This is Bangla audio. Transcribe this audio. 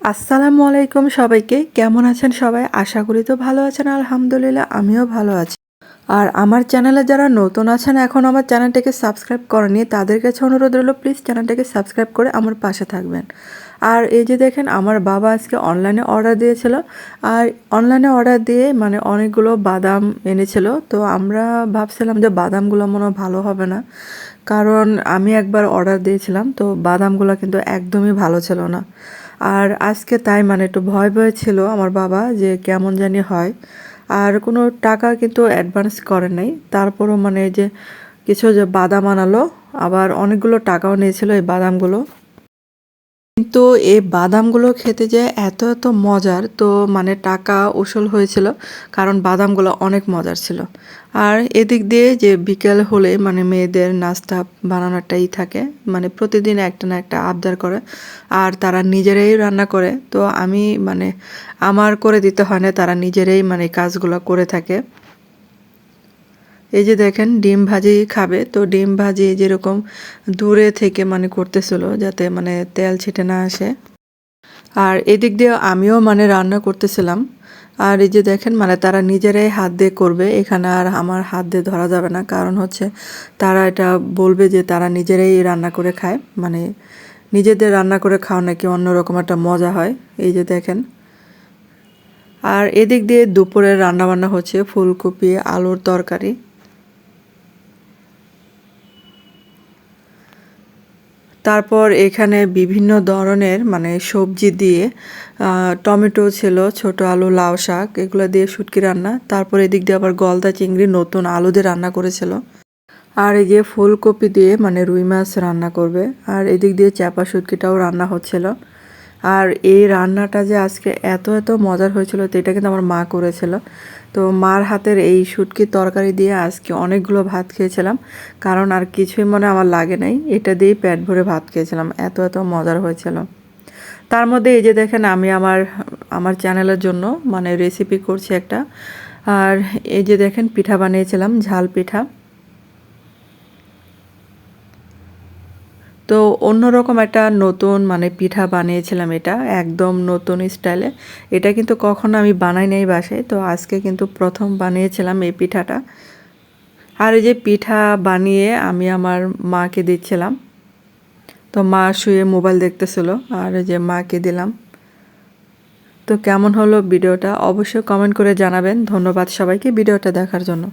আসসালামু আলাইকুম সবাইকে। কেমন আছেন সবাই? আশা করি তো ভালো আছেন, আলহামদুলিল্লাহ, আমিও ভালো আছি। আর আমার চ্যানেলে যারা নতুন আছেন, এখন আমার চ্যানেলটাকে সাবস্ক্রাইব করেনি তাদের কাছে অনুরোধ রইল, প্লিজ চ্যানেলটাকে সাবস্ক্রাইব করে আমার পাশে থাকবেন। আর এই যে দেখেন, আমার বাবা আজকে অনলাইনে অর্ডার দিয়েছিল। আর অনলাইনে অর্ডার দিয়ে মানে অনেকগুলো বাদাম এনেছিল। তো আমরা ভাবছিলাম যে বাদামগুলো মনে ভালো হবে না। কারণ আমি একবার অর্ডার দিয়েছিলাম, তো বাদামগুলো কিন্তু একদমই ভালো ছিল না। আর আজকে তাই মানে একটু ভয় ভয় ছিল আমার বাবা যে কেমন জানি হয়। আর কোনো টাকা কিন্তু অ্যাডভান্স করে নাই। তারপরও মানে যে কিছু যে বাদাম আনালো, আবার অনেকগুলো টাকাও নিয়েছিল এই বাদামগুলো। কিন্তু এই বাদামগুলো খেতে যে এত এত মজার, তো মানে টাকা উসুল হয়েছিল, কারণ বাদামগুলো অনেক মজার ছিল। আর এদিক দিয়ে যে বিকেল হলে মানে মেয়েদের নাস্তা বানানোটাই থাকে মানে প্রতিদিন একটা না একটা আবদার করে, আর তারা নিজেরাই রান্না করে, তো আমি মানে আমার করে দিতে হয় না, তারা নিজেরাই মানে কাজগুলো করে থাকে। এই যে দেখেন, ডিম ভাজি খাবে। তো ডিম ভাজি যেরকম দূরে থেকে মানে করতেছিল যাতে মানে তেল ছিটে না আসে। আর এদিক দিয়ে আমিও মানে রান্না করতেছিলাম। আর এই যে দেখেন মানে তারা নিজেরাই হাত দিয়ে করবে। এখানে আর আমার হাত দিয়ে ধরা যাবে না। কারণ হচ্ছে তারা এটা বলবে যে তারা নিজেরাই রান্না করে খায়। মানে নিজেদের রান্না করে খাওয়া নাকি অন্যরকম একটা মজা হয়। এই যে দেখেন। আর এদিক দিয়ে দুপুরের রান্নাবান্না হচ্ছে ফুলকপি, আলুর তরকারি। তারপর এখানে বিভিন্ন ধরনের মানে সবজি দিয়ে টমেটো ছিল, ছোট আলু, লাউ শাক, এগুলো দিয়ে শুটকি রান্না। তারপর এদিক দিয়ে আবার গলদা চিংড়ি, নতুন আলু দিয়ে রান্না করেছিল। আর এই যে ফুলকপি দিয়ে মানে রুই মাছ রান্না করবে। আর এদিক দিয়ে চাপা শুটকিটাও রান্না হচ্ছিল। আর এই রান্নাটা যে আজকে এত এত মজার হয়েছিল, তো এটা কিন্তু আমার মা করেছিল। তো মার হাতের এই শুটকির তরকারি দিয়ে আজকে অনেকগুলো ভাত খেয়েছিলাম। কারণ আর কিছুই মনে আমার লাগে নাই, এটা দিয়েই পেট ভরে ভাত খেয়েছিলাম। এত এত মজার হয়েছিল। তার মধ্যে এই যে দেখেন, আমি আমার আমার চ্যানেলের জন্য মানে রেসিপি করছি একটা। আর এই যে দেখেন, পিঠা বানিয়েছিলাম, ঝাল পিঠা। তো অন্যরকম একটা নতুন মানে পিঠা বানিয়েছিলাম এটা, একদম নতুন স্টাইলে। এটা কিন্তু কখনো আমি বানাই নাই বাসায়, তো আজকে কিন্তু প্রথম বানিয়েছিলাম এই পিঠাটা। আর এই যে পিঠা বানিয়ে আমি আমার মাকে দিচ্ছিলাম। তো মা শুয়ে মোবাইল দেখতেছিল, আর যে মাকে দিলাম। তো কেমন হলো ভিডিওটা অবশ্যই কমেন্ট করে জানাবেন। ধন্যবাদ সবাইকে ভিডিওটা দেখার জন্য।